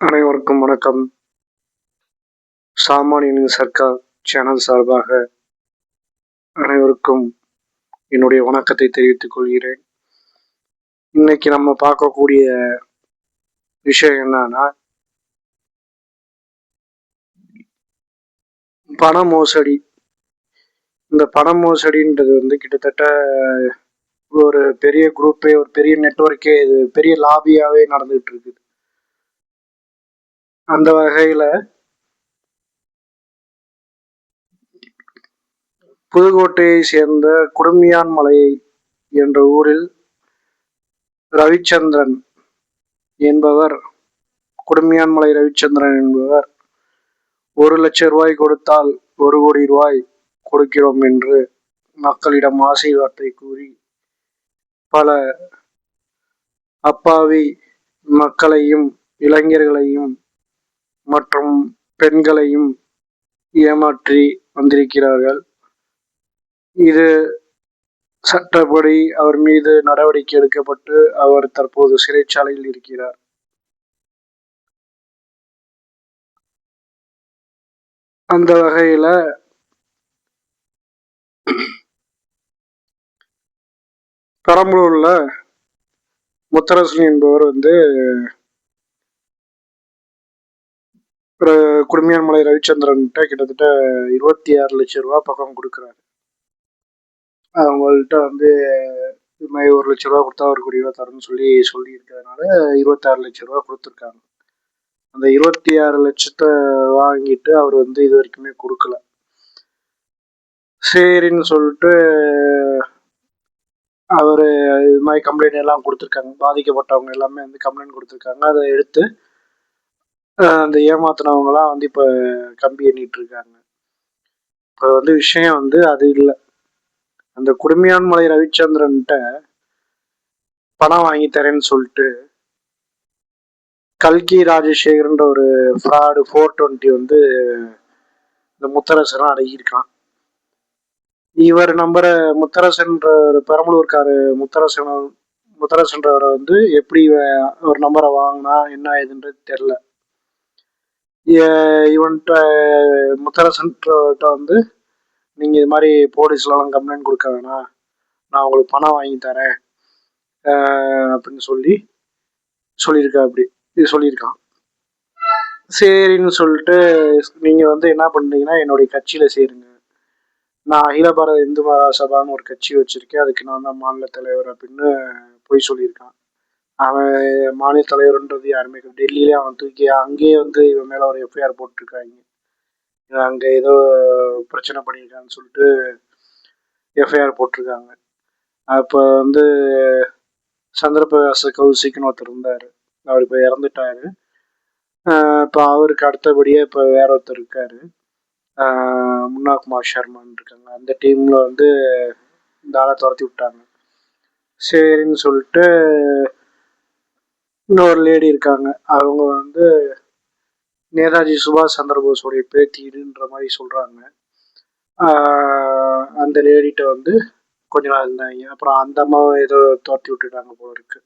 அனைவருக்கும் வணக்கம். சாமானியனின் சர்க்கார் சேனல் சார்பாக அனைவருக்கும் என்னுடைய வணக்கத்தை தெரிவித்துக் கொள்கிறேன். இன்னைக்கு நம்ம பார்க்கக்கூடிய விஷயம் என்னன்னா பண மோசடி. இந்த பண மோசடின்றது வந்து கிட்டத்தட்ட ஒரு பெரிய குரூப்பே ஒரு பெரிய நெட்ஒர்க்கே இது பெரிய லாபியாவே நடந்துகிட்டு இருக்குது. அந்த வகையில புதுக்கோட்டையை சேர்ந்த குடுமியான்மலை என்ற ஊரில் ரவிச்சந்திரன் என்பவர் குடுமியான்மலை ரவிச்சந்திரன் என்பவர் ஒரு லட்சம் ரூபாய் கொடுத்தால் ஒரு கோடி ரூபாய் கொடுக்கிறோம் என்று மக்களிடம் ஆசை வார்த்தை கூறி பல அப்பாவி மக்களையும் இளைஞர்களையும் மற்றும் பெண்களையும் ஏமாற்றி வந்திருக்கிறார்கள். இது சட்டப்படி அவர் மீது நடவடிக்கை எடுக்கப்பட்டு அவர் தற்போது சிறைச்சாலையில் இருக்கிறார். அந்த வகையில பெரம்பலூர்ல முத்தரசன் என்பவர் வந்து ஒரு ரவிச்சந்திரன் ரவிச்சந்திரன்கிட்ட கிட்டத்தட்ட இருபத்தி ஆறு லட்சம் ரூபா பக்கம் கொடுக்குறாரு. அவங்கள்ட்ட வந்து இது மாதிரி ஒரு லட்ச ரூபா கொடுத்தா ஒரு கோடி ரூபா தரேன்னு சொல்லி சொல்லியிருக்கிறதுனால இருபத்தாறு லட்ச ரூபா கொடுத்துருக்காங்க. அந்த இருபத்தி ஆறு லட்சத்தை வாங்கிட்டு அவர் வந்து இது வரைக்குமே கொடுக்கல. சரின்னு சொல்லிட்டு அவர் இது மாதிரி கம்ப்ளைண்ட் எல்லாம் கொடுத்துருக்காங்க. பாதிக்கப்பட்டவங்க எல்லாமே வந்து கம்ப்ளைண்ட் கொடுத்துருக்காங்க. அதை எடுத்து அந்த ஏமாத்தினவங்களாம் வந்து இப்போ கம்பி எண்ணிட்டு இருக்காங்க. இப்போ வந்து விஷயம் வந்து அது இல்லை. அந்த குடுமையான்மலை ரவிச்சந்திரன்ட்ட பணம் வாங்கி தரேன்னு சொல்லிட்டு கல்கி ராஜசேகர்ன்ற ஒரு ஃப்ராடு ஃபோர் டுவெண்ட்டி வந்து இந்த முத்தரசனம் அடங்கியிருக்கான் இவர் நம்புற முத்தரசன்ற ஒரு பெரம்பலூர்காரு முத்தரசன் முத்தரசன்றவரை வந்து எப்படி ஒரு நம்பரை வாங்கினா என்ன ஏதுன்றது தெரில இவன்கிட்ட முத்தரசன்கிட்ட வந்து நீங்கள் இது மாதிரி போலீஸ்லலாம் கம்ப்ளைண்ட் கொடுக்க வேணாம். நான் உங்களுக்கு பணம் வாங்கி தரேன். அப்படின்னு சொல்லி சொல்லியிருக்கா அப்படி. இது சொல்லியிருக்கான். சரின்னு சொல்லிட்டு நீங்கள் வந்து என்ன பண்ணுறீங்கன்னா என்னுடைய கட்சியில் சேருங்க. நான் அகில பாரத இந்து மகாசபான்னு ஒரு கட்சி வச்சுருக்கேன். அதுக்கு நான் தான் மாநில தலைவர் அப்படின்னு போய் சொல்லியிருக்கான். அவன் மாநில தலைவர்ன்றது யாருமே டெல்லியிலே அவன் தூக்கி அங்கேயே வந்து இவன் மேலே ஒரு எஃப்ஐஆர் போட்டிருக்காங்க. அங்கே ஏதோ பிரச்சனை பண்ணியிருக்கான்னு சொல்லிட்டு எஃப்ஐஆர் போட்டிருக்காங்க. அப்போ வந்து சந்திரபிரகாச கௌசிக்னு ஒருத்தர் இருந்தார். அவர் இப்போ இறந்துட்டாரு. இப்போ அவருக்கு அடுத்தபடியாக இப்போ வேற ஒருத்தர் இருக்கார். முன்னா குமார் ஷர்மான்னு இருக்காங்க. அந்த டீமில் வந்து இந்த ஆளை துரத்தி விட்டாங்க. சரின்னு சொல்லிட்டு இன்னொரு லேடி இருக்காங்க. அவங்க வந்து நேதாஜி சுபாஷ் சந்திரபோஸுடைய பேத்தின்ற மாதிரி சொல்கிறாங்க அந்த லேடிட்ட வந்து கொஞ்ச நாள் இருந்தாங்க. அப்புறம் அந்த அம்மாவும் ஏதோ துரத்தி விட்டுட்டாங்க போல இருக்கு.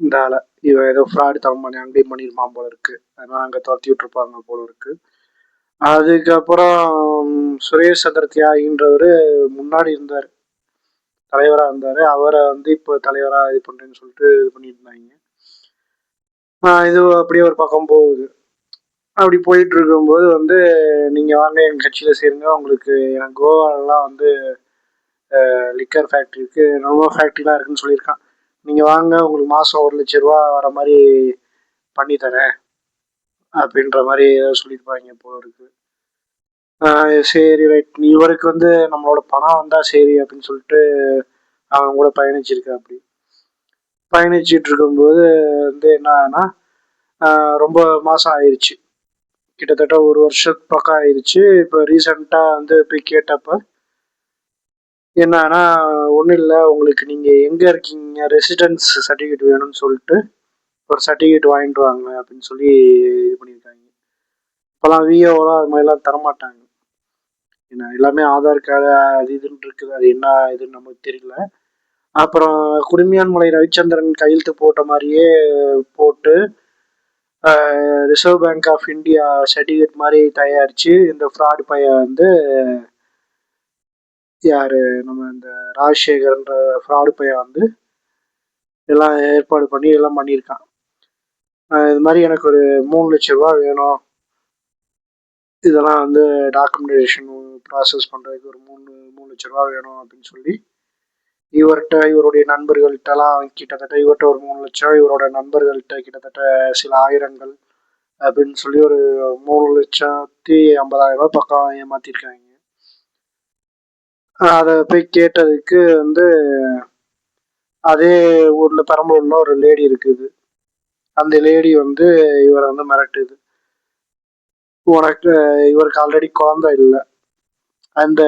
இந்த ஆளை. இவன் ஏதோ ஃப்ராடு தரம் பண்ணி அங்கேயும் பண்ணிருப்பான் போல இருக்கு. அதனால அங்கே துரத்தி விட்டுருப்பாங்க போல இருக்கு. அதுக்கப்புறம் சுரேஷ் சந்திர தியாகின்றவர் முன்னாடி இருந்தார். தலைவராக இருந்தார். அவரை வந்து இப்போ தலைவராக இது பண்ணுறேன்னு சொல்லிட்டு இது பண்ணியிருந்தாங்க இது அப்படியே ஒரு பக்கம் போகுது. அப்படி போயிட்டு இருக்கும்போது வந்து நீங்கள் வாங்க எங்கள் கட்சியில் சேருங்க. உங்களுக்கு எனக்கு கோவாலெலாம் வந்து லிக்கர் ஃபேக்ட்ரி இருக்குது ரொம்ப ஃபேக்ட்ரிலாம் இருக்குதுன்னு சொல்லியிருக்கான். நீங்கள் வாங்க உங்களுக்கு மாதம் ஒரு லட்ச ரூபா வர மாதிரி பண்ணி தரேன். அப்படின்ற மாதிரி ஏதோ சொல்லியிருப்பாங்க போல இருக்கு சரி ரைட் இவருக்கு வந்து நம்மளோட பணம் வந்தால் சரி அப்படின்னு சொல்லிட்டு அவன் கூட பயணிச்சிருக்கா அப்படி பயணிச்சிட்டு இருக்கும்போது வந்து என்னன்னா ரொம்ப மாதம் ஆயிடுச்சு கிட்டத்தட்ட ஒரு வருஷம் பக்கம் ஆயிடுச்சு இப்போ ரீசண்டாக வந்து போய் கேட்டப்ப என்னன்னா ஒன்றும் இல்லை உங்களுக்கு நீங்கள் எங்கே இருக்கீங்க? ரெசிடென்ஸ் சர்டிஃபிகேட் வேணும்னு சொல்லிட்டு ஒரு சர்டிஃபிகேட் வாங்கிட்டு வாங்க அப்படின்னு சொல்லி இது பண்ணியிருக்காங்க. இப்போலாம் விஓலாம் அது மாதிரிலாம் தரமாட்டாங்க. ஏன்னா எல்லாமே ஆதார் கார்டு அது இதுன்னு இருக்குது. அது என்ன இதுன்னு நமக்கு தெரியல. அப்புறம் குடுமியான்மலை ரவிச்சந்திரன் கையெழுத்து போட்ட மாதிரியே போட்டு Reserve Bank of India certificate மாதிரி தயாரித்து இந்த ஃப்ராடு பையன் வந்து யார் நம்ம இந்த ராஜசேகர்ன்ற ஃப்ராடு பையன் வந்து எல்லாம் ஏற்பாடு பண்ணி எல்லாம் பண்ணியிருக்கான். இது மாதிரி எனக்கு ஒரு மூணு லட்ச ரூபா வேணும். இதெல்லாம் வந்து டாக்குமெண்டேஷன் ப்ராசஸ் பண்ணுறதுக்கு ஒரு மூணு மூணு லட்ச ரூபா வேணும் அப்படின்னு சொல்லி இவர்கிட்ட இவருடைய நண்பர்கள்ட்டலாம் கிட்டத்தட்ட இவர்கிட்ட ஒரு மூணு லட்சம் இவரோட நண்பர்கள்ட்ட கிட்டத்தட்ட சில ஆயிரங்கள் அப்படின்னு சொல்லி ஒரு மூணு லட்சத்தி ஐம்பதாயிரம் ரூபாய் பக்கம் ஏமாத்திருக்காங்க. அதை போய் கேட்டதுக்கு வந்து அதே ஊரில் பெரம்பலூரில் ஒரு லேடி இருக்குது. அந்த லேடி வந்து இவரை வந்து மிரட்டுது. உனக்கு இவருக்கு ஆல்ரெடி குழந்தை இல்லை. அந்த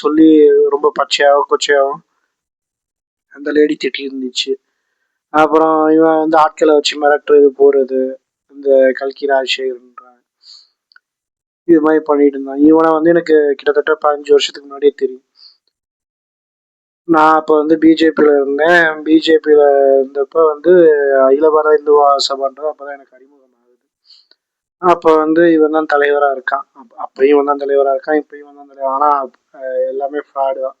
சொல்லி ரொம்ப பச்சையாகவும் கொச்சையாகவும் அந்த லேடி திட்டி இருந்துச்சு. அப்புறம் இவன் வந்து ஆட்களை வச்சு மிரட்டுறது போகிறது இந்த கல்கி ராஜசேகரன்றான் இது மாதிரி பண்ணிட்டு இருந்தான். இவனை வந்து எனக்கு கிட்டத்தட்ட பதினஞ்சு வருஷத்துக்கு முன்னாடியே தெரியும். நான் அப்போ வந்து பிஜேபியில் இருந்தேன். பிஜேபியில் இருந்தப்போ வந்து அகில பாரத இந்து சபான்றது அப்போ தான் எனக்கு அறிமுகம் ஆகுது. அப்போ வந்து இவன் தான் தலைவராக இருக்கான். அப்பயும் இவன் தான் தலைவராக இருக்கான் இப்பயும் இவன் தான் தலைவர் ஆனால் எல்லாமே ஃப்ராடு தான்.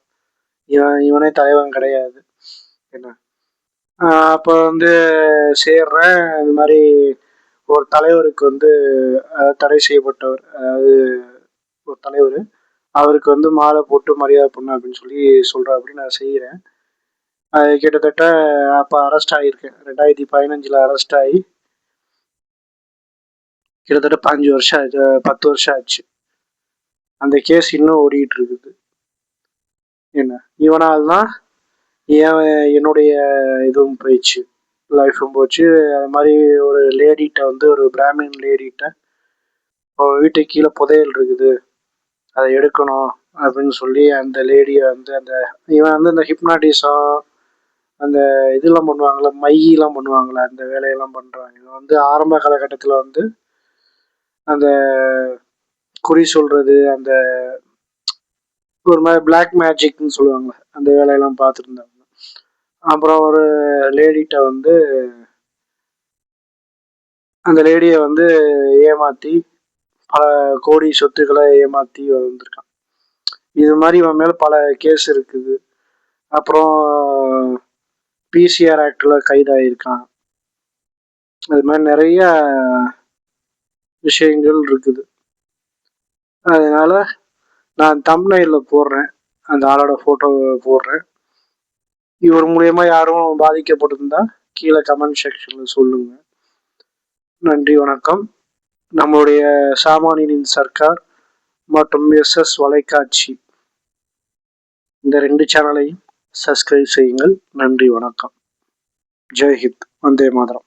இவன் இவனே தலைவன் கிடையாது. என்ன? அப்போ வந்து சேர்றேன். இது மாதிரி ஒரு தலைவருக்கு வந்து தடை செய்யப்பட்டவர் அதாவது ஒரு தலைவர் அவருக்கு வந்து மாலை போட்டு மரியாதை பண்ண அப்படின்னு சொல்லி சொல்கிறேன் அப்படின்னு நான் செய்கிறேன் அது கிட்டத்தட்ட அப்போ அரெஸ்ட் ஆகியிருக்கேன் ரெண்டாயிரத்தி பதினஞ்சில் அரெஸ்ட் ஆகி கிட்டத்தட்ட பாஞ்சு வருஷம் ஆச்சு. பத்து வருஷம் ஆச்சு. அந்த கேஸ் இன்னும் ஓடிக்கிட்டு இருக்குது. என்ன? இவனால் தான் ஏன் என்னுடைய இதுவும் போயிடுச்சு லைஃபும் போச்சு. அது மாதிரி ஒரு லேடிகிட்ட வந்து ஒரு பிராமின் லேடிகிட்ட வீட்டுக்கு கீழே புதையல் இருக்குது. அதை எடுக்கணும் அப்படின்னு சொல்லி அந்த லேடியை வந்து அந்த இவன் வந்து அந்த ஹிப்னாட்டிசம் அந்த இதெல்லாம் பண்ணுவாங்கள்ல மையெல்லாம் பண்ணுவாங்களே அந்த வேலையெல்லாம் பண்ணுறாங்க இவன் வந்து ஆரம்ப காலகட்டத்தில் வந்து அந்த குறி சொல்கிறது அந்த ஒரு மாதிரி பிளாக் மேஜிக்னு சொல்லுவாங்களே அந்த வேலையெல்லாம் பார்த்துருந்தாங்க அப்புறம் ஒரு லேடிகிட்ட வந்து அந்த லேடியை வந்து ஏமாற்றி பல கோடி சொத்துக்களை ஏமாற்றி வந்திருக்கான் இது மாதிரி இவன் மேலே பல கேஸ் இருக்குது. அப்புறம் பிசிஆர் ஆக்டில் கைதாகிருக்கான் அது மாதிரி நிறைய விஷயங்கள் இருக்குது. அதனால நான் தம்னையில் போடுறேன். அந்த ஆளோட ஃபோட்டோவை போடுறேன். இவர் மூலியமா யாரும் பாதிக்கப்பட்டிருந்தா கீழே கமெண்ட் செக்ஷனில் சொல்லுங்கள் நன்றி வணக்கம். நம்முடைய சாமானியனின் சர்க்கார் மற்றும் எஸ்எஸ் வலைக்காட்சி. இந்த ரெண்டு சேனலையும் சப்ஸ்கிரைப் செய்யுங்கள். நன்றி வணக்கம். ஜெய்ஹித் வந்தே மாதரம்.